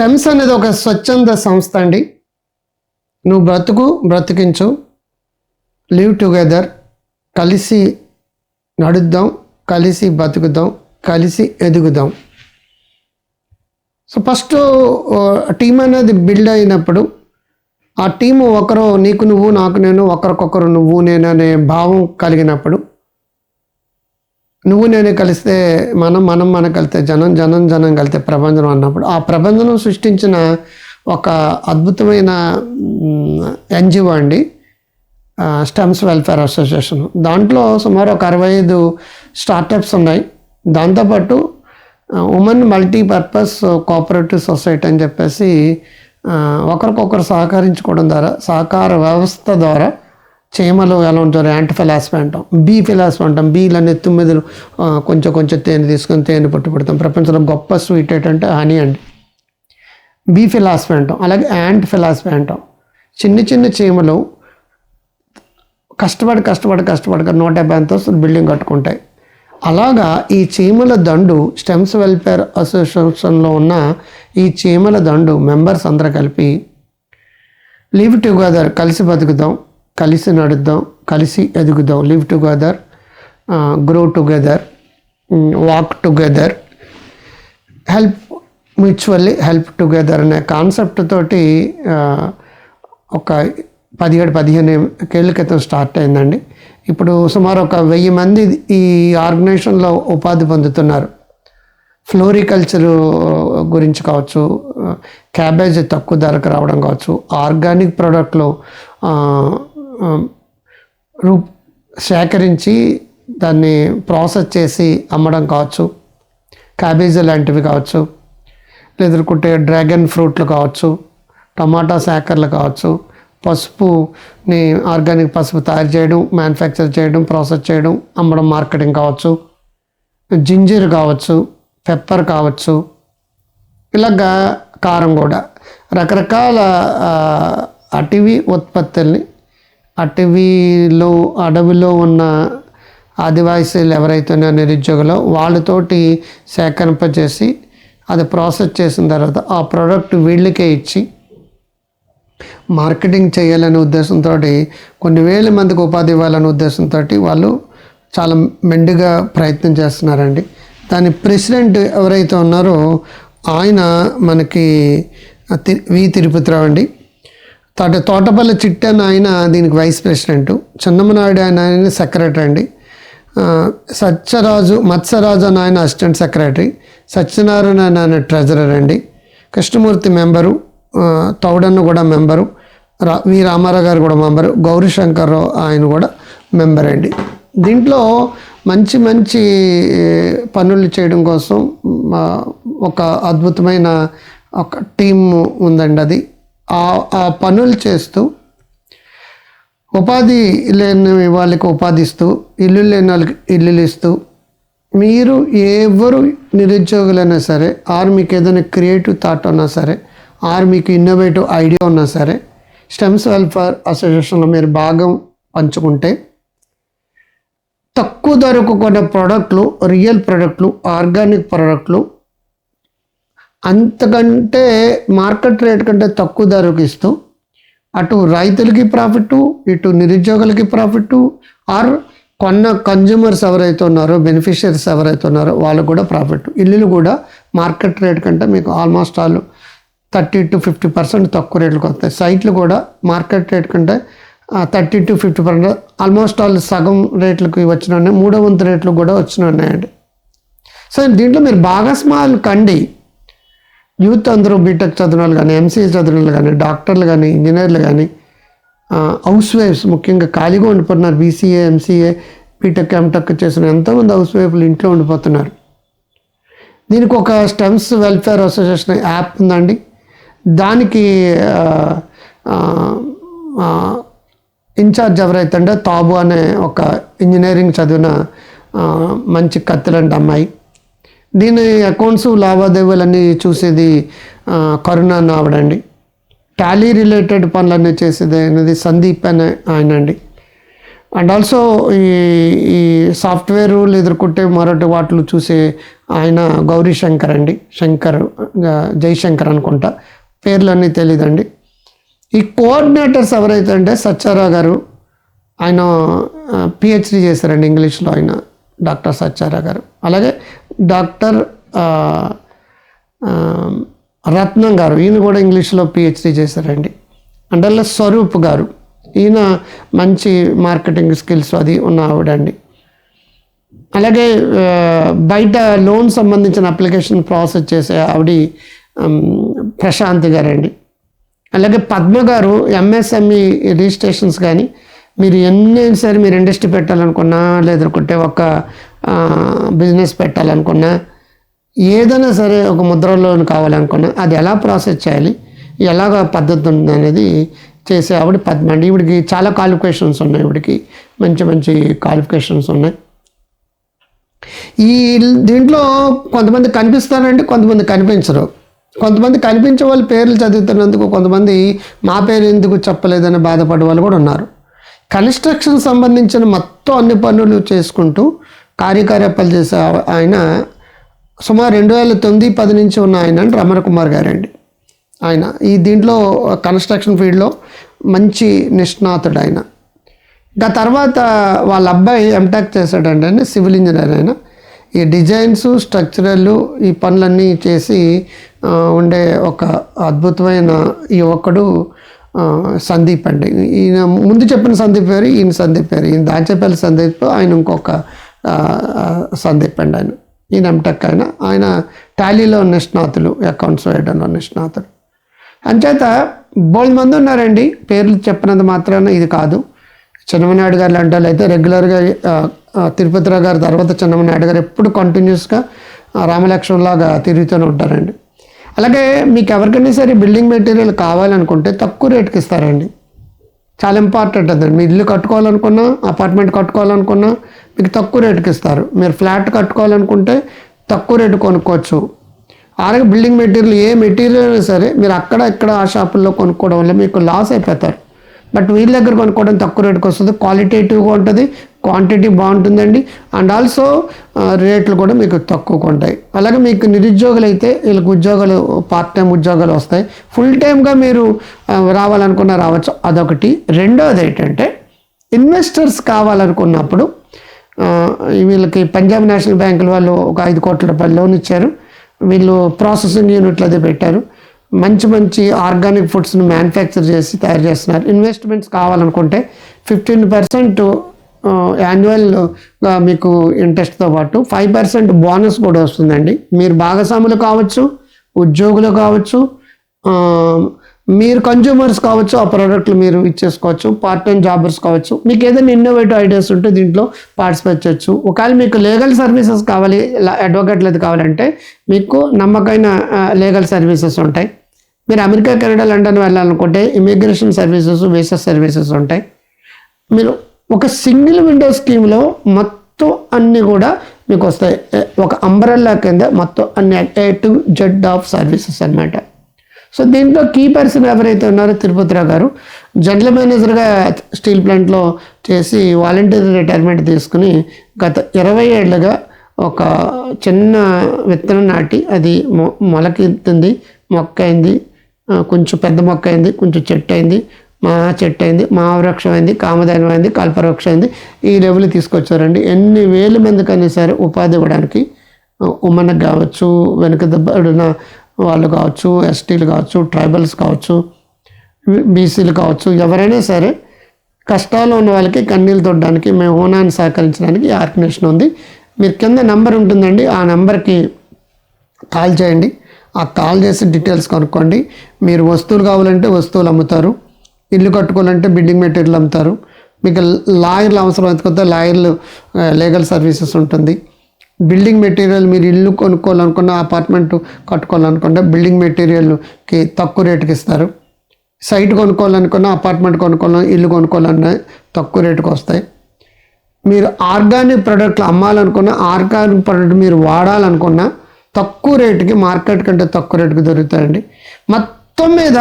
Stems అనేది ఒక స్వచ్ఛంద సంస్థ అండి. నువ్వు బ్రతుకు బ్రతికించు లివ్ టుగెదర్ కలిసి నడుద్దాం కలిసి బతుకుదాం కలిసి ఎదుగుదాం. సో ఫస్ట్ టీం అనేది బిల్డ్ అయినప్పుడు ఆ టీము ఒకరు నీకు నువ్వు నాకు నేను ఒకరికొకరు నువ్వు నేను అనే భావం కలిగినప్పుడు నువ్వు నేను కలిస్తే మనం మనం మనం కలిస్తే జనం జనం జనం కలిస్తే ప్రపంచం అన్నప్పుడు ఆ ప్రపంచం సృష్టించిన ఒక అద్భుతమైన ఎన్జిఓ అండి. Stems welfare association. దాంట్లో సుమారు ఒక అరవై ఐదు స్టార్టప్స్ ఉన్నాయి. దాంతోపాటు ఉమెన్ మల్టీపర్పస్ కోఆపరేటివ్ సొసైటీ అని చెప్పేసి ఒకరికొకరు సహకరించుకోవడం ద్వారా సహకార వ్యవస్థ ద్వారా చీమలు ఎలా ఉంటారు? యాంటీ ఫిలాసఫీ అంటాం. బీ ఫిలాసఫీ అంటాం. బీలు అనే తొమ్మిదిలు కొంచెం కొంచెం తేనె తీసుకొని తేనె పట్టు పెడతాం. ప్రపంచంలో గొప్ప స్వీట్ ఏంటంటే హనీ అండి. బీ ఫిలాసఫీ అంటాం. అలాగే యాంట్ ఫిలాసఫీ అంటాం. చిన్న చిన్న చీమలు కష్టపడి కష్టపడి కష్టపడి నూట యాభై అంతస్తులు బిల్డింగ్ కట్టుకుంటాయి. అలాగా ఈ చీమల దండు స్టెమ్స్ వెల్ఫేర్ అసోసియేషన్లో ఉన్న ఈ చీమల దండు మెంబర్స్ అందరూ కలిపి లివ్ టుగెదర్ కలిసి బతుకుదాం కలిసి నడుద్దాం కలిసి ఎదుగుదాం. Live together grow together walk together help mutually help together అనే కాన్సెప్ట్ తోటి ఒక పదిహేడు పదిహేను ఏళ్ళ క్రితం స్టార్ట్ అయిందండి. ఇప్పుడు సుమారు ఒక వెయ్యి మంది ఈ ఆర్గనైజేషన్లో ఉపాధి పొందుతున్నారు. ఫ్లోరికల్చర్ గురించి కావచ్చు క్యాబేజ్ తక్కువ ధరకు రావడం కావచ్చు ఆర్గానిక్ ప్రోడక్ట్లు రూప్ సేకరించి దాన్ని ప్రాసెస్ చేసి అమ్మడం కావచ్చు. క్యాబేజీ లాంటివి కావచ్చు. లేదనుకుంటే డ్రాగన్ ఫ్రూట్లు కావచ్చు. టమాటా శాఖర్లు కావచ్చు. పసుపుని ఆర్గానిక్ పసుపు తయారు చేయడం మ్యానుఫ్యాక్చర్ చేయడం ప్రాసెస్ చేయడం అమ్మడం మార్కెటింగ్ కావచ్చు. జింజర్ కావచ్చు పెప్పర్ కావచ్చు. ఇలాగా కారం కూడా. రకరకాల అటవీ ఉత్పత్తుల్ని అటవీలో అడవిలో ఉన్న ఆదివాసీలు ఎవరైతే ఉన్నారో నిరుద్యోగులు వాళ్ళతోటి సేకరింపజేసి అది ప్రాసెస్ చేసిన తర్వాత ఆ ప్రోడక్ట్ వీళ్ళకే ఇచ్చి మార్కెటింగ్ చేయాలనే ఉద్దేశంతో కొన్ని వేల మందికి ఉపాధి ఇవ్వాలనే ఉద్దేశంతో వాళ్ళు చాలా మెండుగా ప్రయత్నం చేస్తున్నారండి. దాని ప్రెసిడెంట్ ఎవరైతే ఉన్నారో ఆయన మనకి తి- వి తిరుపతిరావు అండి. తోట తోటపల్లి చిట్టన్ ఆయన దీనికి వైస్ ప్రెసిడెంట్ చందమనాయుడు ఆయన ఆయన సెక్రటరీ అండి. సత్యరాజు మత్స్యరాజు అని ఆయన అసిస్టెంట్ సెక్రటరీ సత్యనారాయణ అని ఆయన ట్రెజరర్ అండి. కృష్ణమూర్తి మెంబరు ఆ, తౌడన్న కూడా మెంబరు రా వి రామారావు గారు కూడా మెంబరు గౌరీశంకర్ ఆయన కూడా మెంబర్ అండి. దీంట్లో మంచి మంచి పనులు చేయడం కోసం ఒక అద్భుతమైన ఒక టీమ్ ఉందండి అది. ఆ పనులు చేస్తూ ఉపాధి లేని వాళ్ళకి ఉపాధి ఇస్తూ ఇల్లు లేని వాళ్ళకి ఇల్లులు ఇస్తూ మీరు ఎవరు నిరుద్యోగులైనా సరే ఆర్ మీకు ఏదైనా క్రియేటివ్ థాట్ ఉన్నా సరే ఆర్ మీకు ఇన్నోవేటివ్ ఐడియా ఉన్నా సరే స్టెమ్స్ వెల్ఫేర్ అసోసియేషన్లో మీరు భాగం పంచుకుంటే తక్కువ ధరకు కొన్న ప్రోడక్ట్లు రియల్ ప్రోడక్ట్లు ఆర్గానిక్ ప్రోడక్ట్లు అంతకంటే మార్కెట్ రేట్ కంటే తక్కువ ధరకు ఇస్తూ అటు రైతులకి ప్రాఫిట్ ఇటు నిరుద్యోగులకి ప్రాఫిట్ ఆర్ కొన్న కన్జ్యూమర్స్ ఎవరైతే ఉన్నారో బెనిఫిషియరీస్ ఎవరైతే ఉన్నారో వాళ్ళకు కూడా ప్రాఫిట్ ఇల్లులు కూడా మార్కెట్ రేట్ కంటే మీకు almost all thirty to fifty percent తక్కువ రేట్లకు వస్తాయి. సైట్లు కూడా మార్కెట్ రేట్ కంటే thirty to fifty percent almost all సగం రేట్లకు వచ్చిన ఉన్నాయి మూడో వంతు రేట్లు కూడా వచ్చిన ఉన్నాయండి సో దీంట్లో మీరు భాగస్వాములు కండి. యూత్ అందరూ బీటెక్ చదివిన వాళ్ళు కానీ ఎంసీఏ చదివిన వాళ్ళు కానీ డాక్టర్లు కానీ ఇంజనీర్లు కానీ హౌస్ వైఫ్స్ ముఖ్యంగా ఖాళీగా ఉండిపోతున్నారు. బీసీఏ ఎంసీఏ బీటెక్ ఎంటెక్ చేసిన ఎంతోమంది హౌస్ వైఫ్లు ఇంట్లో ఉండిపోతున్నారు. దీనికి ఒక స్టెమ్స్ వెల్ఫేర్ అసోసియేషన్ యాప్ ఉందండి. దానికి ఇన్ఛార్జ్ ఎవరైతే అంటే తాబు అనే ఒక ఇంజనీరింగ్ చదివిన మంచి కత్తిలాంటి అమ్మాయి. దీని అకౌంట్స్ లావాదేవీలన్నీ చూసేది కరుణా కరుణ అని టాలీ రిలేటెడ్ పనులన్నీ చేసేది అనేది సందీప్ అనే ఆయన అండి అండ్ ఆల్సో ఈ ఈ సాఫ్ట్వేర్ ఎదుర్కొంటే మరొకటి వాటిలో చూసే ఆయన గౌరీ శంకర్ అండి. శంకర్ జైశంకర్ అనుకుంటా. పేర్లన్నీ తెలియదండి ఈ కోఆర్డినేటర్స్ ఎవరైతే అంటే సత్యారావు గారు ఆయన పిహెచ్డి చేశారండి ఇంగ్లీష్లో ఆయన డాక్టర్ సత్యారావు గారు. అలాగే డాక్టర్ రత్నం గారు ఈయన కూడా ఇంగ్లీష్లో పిహెచ్డి చేశారండి. అంటే స్వరూప్ గారు ఈయన మంచి మార్కెటింగ్ స్కిల్స్ అది ఉన్న ఆవిడండి. అలాగే బయట లోన్ సంబంధించిన అప్లికేషన్ ప్రాసెస్ చేసే ఆవిడ ప్రశాంతి ప్రశాంత్ గారండి. అలాగే పద్మ గారు ఎంఎస్ఎంఈ రిజిస్ట్రేషన్స్ కానీ మీరు ఎన్ని మీరు ఇండస్ట్రీ పెట్టాలనుకున్నా లేదనుకుంటే ఒక బిజినెస్ పెట్టాలనుకున్నా ఏదైనా సరే ఒక ముద్ర లోన్ కావాలనుకున్నా అది ఎలా ప్రాసెస్ చేయాలి ఎలాగ పద్ధతి ఉంది అనేది చేసే ఆవిడ పద్మ అండి. ఈవిడికి చాలా క్వాలిఫికేషన్స్ ఉన్నాయి ఈవిడికి మంచి మంచి క్వాలిఫికేషన్స్ ఉన్నాయి. ఈ దీంట్లో కొంతమంది కనిపిస్తారంటే కొంతమంది కనిపించరు. కొంతమంది కనిపించే వాళ్ళు పేర్లు చదువుతున్నందుకు కొంతమంది మా పేరు ఎందుకు చెప్పలేదని బాధపడే వాళ్ళు కూడా ఉన్నారు. కన్స్ట్రక్షన్ సంబంధించిన మొత్తం అన్ని పనులు చేసుకుంటూ కార్యకలాపాలు చేసే ఆయన సుమారు రెండు వేల తొమ్మిది పది నుంచి ఉన్న ఆయన రమణ కుమార్ గారండి. ఆయన ఈ దీంట్లో కన్స్ట్రక్షన్ ఫీల్డ్లో మంచి నిష్ణాతుడు ఆయన. ఇంకా తర్వాత వాళ్ళ అబ్బాయి ఎంటెక్ చేశాడంటే సివిల్ ఇంజనీర్ ఆయన. ఈ డిజైన్స్ స్ట్రక్చరల్ ఈ పనులన్నీ చేసి ఉండే ఒక అద్భుతమైన యువకుడు సందీప్ అండి. ఈయన ముందు చెప్పిన సందీప్ పేరు ఈయన సందీప్ పేరు. ఈయన దాచేపల్లి సందీప్ ఆయన ఇంకొక సందీప్ అండ్ ఆయన. ఈయన ఎంటెక్ ఆయన. ఆయన టాలీలో నిష్ణాతులు అకౌంట్స్ వేయడంలో నిష్ణాతులు అంచేత బోల్డ్ మంది ఉన్నారండి. పేర్లు చెప్పినంత మాత్రాన ఇది కాదు. చిన్నమనాయుడు గారు లాంటి వాళ్ళు అయితే రెగ్యులర్గా తిరుపతిరావు గారి తర్వాత చిన్నమనాయుడు గారు ఎప్పుడు కంటిన్యూస్గా రామలక్ష్మణ్లాగా తిరుగుతూనే ఉంటారండి. అలాగే మీకు ఎవరికైనా సరే బిల్డింగ్ మెటీరియల్ కావాలనుకుంటే తక్కువ రేటుకి ఇస్తారండి. చాలా ఇంపార్టెంట్ అదండి మీ ఇల్లు కట్టుకోవాలనుకున్నా అపార్ట్మెంట్ కట్టుకోవాలనుకున్నా మీకు తక్కువ రేటుకి ఇస్తారు. మీరు ఫ్లాట్ కట్టుకోవాలనుకుంటే తక్కువ రేటు కొనుక్కోవచ్చు. అలాగే బిల్డింగ్ మెటీరియల్ ఏ మెటీరియల్ అయినా సరే మీరు అక్కడ ఇక్కడ ఆ షాపుల్లో కొనుక్కోవడం వల్ల మీకు లాస్ అయిపోతారు. బట్ వీళ్ళ దగ్గర కొనుక్కోవడం తక్కువ రేటుకి వస్తుంది. క్వాలిటేటివ్గా ఉంటుంది క్వాంటిటీ బాగుంటుందండి. అండ్ ఆల్సో రేట్లు కూడా మీకు తక్కువగా ఉంటాయి. అలాగే మీకు నిరుద్యోగులు అయితే వీళ్ళకి ఉద్యోగాలు పార్ట్ టైం ఉద్యోగాలు వస్తాయి. ఫుల్ టైమ్గా మీరు రావాలనుకున్న రావచ్చు. అదొకటి. రెండోది ఏంటంటే ఇన్వెస్టర్స్ కావాలనుకున్నప్పుడు వీళ్ళకి పంజాబ్ నేషనల్ బ్యాంకుల వాళ్ళు ఒక ఐదు కోట్ల రూపాయలు లోన్ ఇచ్చారు. వీళ్ళు ప్రాసెసింగ్ యూనిట్లు అది పెట్టారు. మంచి మంచి ఆర్గానిక్ ఫుడ్స్ని మ్యానుఫ్యాక్చర్ చేసి తయారు చేస్తున్నారు. ఇన్వెస్ట్మెంట్స్ కావాలనుకుంటే ఫిఫ్టీన్ పర్సెంట్ యాన్యువల్గా మీకు ఇంట్రెస్ట్తో పాటు ఫైవ్ పర్సెంట్ బోనస్ కూడా వస్తుందండి. మీరు భాగస్వాములు కావచ్చు ఉద్యోగులు కావచ్చు మీరు కన్జ్యూమర్స్ కావచ్చు ఆ ప్రోడక్ట్లు మీరు ఇచ్చేసుకోవచ్చు పార్ట్ టైం జాబర్స్ కావచ్చు మీకు ఏదైనా ఇన్నోవేటివ్ ఐడియాస్ ఉంటే దీంట్లో పార్టిసిపేట్ చేయొచ్చు. ఒకవేళ మీకు లీగల్ సర్వీసెస్ కావాలి అడ్వకేట్లు అది కావాలంటే మీకు నమ్మకమైన లీగల్ సర్వీసెస్ ఉంటాయి. మీరు అమెరికా కెనడా లండన్ వెళ్ళాలనుకుంటే ఇమిగ్రేషన్ సర్వీసెస్ వీసా సర్వీసెస్ ఉంటాయి. మీరు ఒక సింగిల్ విండో స్కీమ్లో మొత్తం అన్నీ కూడా మీకు వస్తాయి. ఒక అంబ్రెల్లా కింద మొత్తం అన్ని A to Z of services అన్నమాట. సో దీంట్లో కీ పర్సన్ ఎవరైతే ఉన్నారో తిరుపతిరావు గారు జనరల్ మేనేజర్గా స్టీల్ ప్లాంట్లో చేసి వాలంటీర్ రిటైర్మెంట్ తీసుకుని గత ఇరవై ఏళ్ళుగా ఒక చిన్న విత్తనం నాటి అది మొ మొలకెత్తుంది మొక్క అయింది కొంచెం పెద్ద మొక్క అయింది కొంచెం చెట్టు అయింది మా చెట్టు అయింది మావృక్షం అయింది కామధైనం అయింది కల్పవృక్షం అయింది ఈ లెవెల్ తీసుకొచ్చారండి. ఎన్ని వేల మందికైనా సరే ఉపాధి ఇవ్వడానికి ఉమ్మనకు కావచ్చు వెనుక దెబ్బ వాళ్ళు కావచ్చు ఎస్టీలు కావచ్చు ట్రైబల్స్ కావచ్చు బీసీలు కావచ్చు ఎవరైనా సరే కష్టాల్లో ఉన్న వాళ్ళకి కన్నీళ్ళు తొడడానికి మేము హోనాన్ని సహకరించడానికి ఈ ఆర్గనైజేషన్ ఉంది. మీరు కింద నెంబర్ ఉంటుందండి ఆ నెంబర్కి కాల్ చేయండి. ఆ కాల్ చేసి డీటెయిల్స్ కనుక్కోండి. మీరు వస్తువులు కావాలంటే వస్తువులు అమ్ముతారు ఇల్లు కట్టుకోవాలంటే బిల్డింగ్ మెటీరియల్ అమ్ముతారు. మీకు లాయర్లు అవసరం అయితే లాయర్లు లీగల్ సర్వీసెస్ ఉంటుంది. బిల్డింగ్ మెటీరియల్ మీరు ఇల్లు కొనుక్కోవాలనుకున్న అపార్ట్మెంట్ కట్టుకోవాలనుకుంటే బిల్డింగ్ మెటీరియల్కి తక్కువ రేటుకి ఇస్తారు. సైట్ కొనుక్కోవాలనుకున్న అపార్ట్మెంట్ కొనుక్కోవాలని ఇల్లు కొనుక్కోవాలన్నా తక్కువ రేటుకి వస్తాయి. మీరు ఆర్గానిక్ ప్రోడక్ట్లు అమ్మాలనుకున్న ఆర్గానిక్ ప్రోడక్ట్ మీరు వాడాలనుకున్న తక్కువ రేటుకి మార్కెట్ కంటే తక్కువ రేటుకి దొరుకుతాయండి. మొత్తం మీద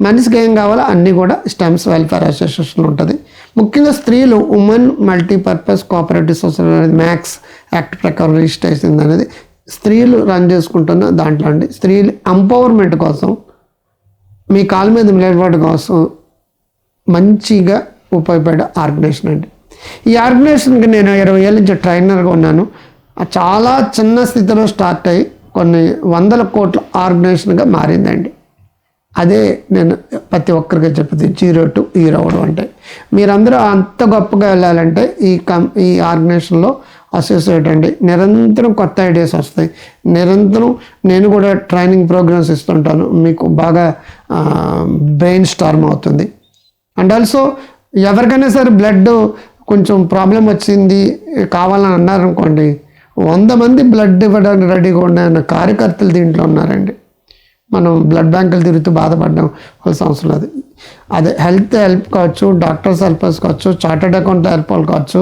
మనిషికి ఏం కావాలో అన్నీ కూడా స్టెమ్స్ వెల్ఫేర్ అసోసియేషన్ ఉంటుంది. ముఖ్యంగా స్త్రీలు ఉమెన్ మల్టీపర్పస్ కోఆపరేటివ్ సొసైటీ అనేది మ్యాక్స్ యాక్ట్ ప్రకారం రిజిస్టర్ అయింది అనేది స్త్రీలు రన్ చేసుకుంటున్న దాంట్లో అండి. స్త్రీలు ఎంపవర్మెంట్ కోసం మీ కాళ్ళ మీద నిలబడి కోసం మంచిగా ఉపయోగపడే ఆర్గనైజేషన్ అండి. ఈ ఆర్గనైజేషన్కి నేను ఇరవై ఏళ్ళ నుంచి ట్రైనర్గా ఉన్నాను. చాలా చిన్న స్థితిలో స్టార్ట్ అయ్యి కొన్ని వందల కోట్ల ఆర్గనైజేషన్గా మారిందండి. అదే నేను ప్రతి ఒక్కరికి చెప్పేది జీరో టు హీరో అవడం అంటే మీరందరూ అంత గొప్పగా వెళ్ళాలంటే ఈ కం ఈ ఆర్గనైజేషన్లో అసోసియేట్ అండి నిరంతరం కొత్త ఐడియాస్ వస్తాయి. నిరంతరం నేను కూడా ట్రైనింగ్ ప్రోగ్రామ్స్ ఇస్తుంటాను. మీకు బాగా బ్రెయిన్ స్టార్మ్ అవుతుంది. అండ్ ఆల్సో ఎవరికైనా సరే బ్లడ్ కొంచెం ప్రాబ్లం వచ్చింది కావాలని అన్నారనుకోండి వంద మంది బ్లడ్ ఇవ్వడానికి రెడీగా ఉన్న కార్యకర్తలు దీంట్లో ఉన్నారండి. మనం బ్లడ్ బ్యాంకులు తిరుగుతూ బాధపడడం. అవసరం అవసరం లేదు అదే హెల్త్ హెల్ప్ కావచ్చు డాక్టర్స్ హెల్పర్స్ కావచ్చు చార్టర్డ్ అకౌంట్ హెల్ప్ వాళ్ళు కావచ్చు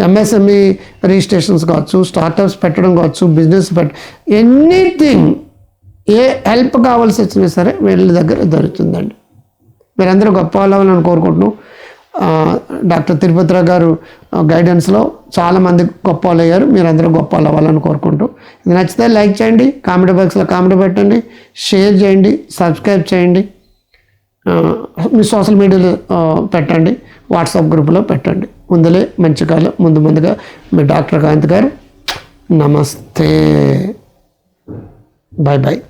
ఎంఎస్ఎంఈ రిజిస్ట్రేషన్స్ కావచ్చు స్టార్టప్స్ పెట్టడం కావచ్చు బిజినెస్ పెట్ట ఎనీథింగ్ ఏ హెల్ప్ కావాల్సి వచ్చినా సరే వీళ్ళ దగ్గర దొరుకుతుందండి. మీరందరూ గొప్ప వాళ్ళని కోరుకుంటున్నాం డాక్టర్ తిరుపతిరావు గారు గైడెన్స్లో చాలామంది గొప్ప వాళ్ళు అయ్యారు. మీరందరూ గొప్ప వాళ్ళు అవ్వాలని కోరుకుంటూ. ఇది నచ్చితే లైక్ చేయండి కామెంట్ బాక్స్లో కామెంట్ పెట్టండి షేర్ చేయండి సబ్స్క్రైబ్ చేయండి. మీ సోషల్ మీడియాలో పెట్టండి వాట్సాప్ గ్రూప్లో పెట్టండి. ముందులే మంచి కాలం ముందు ముందుగా మీ డాక్టర్ కాంత్ గారు. నమస్తే. Bye bye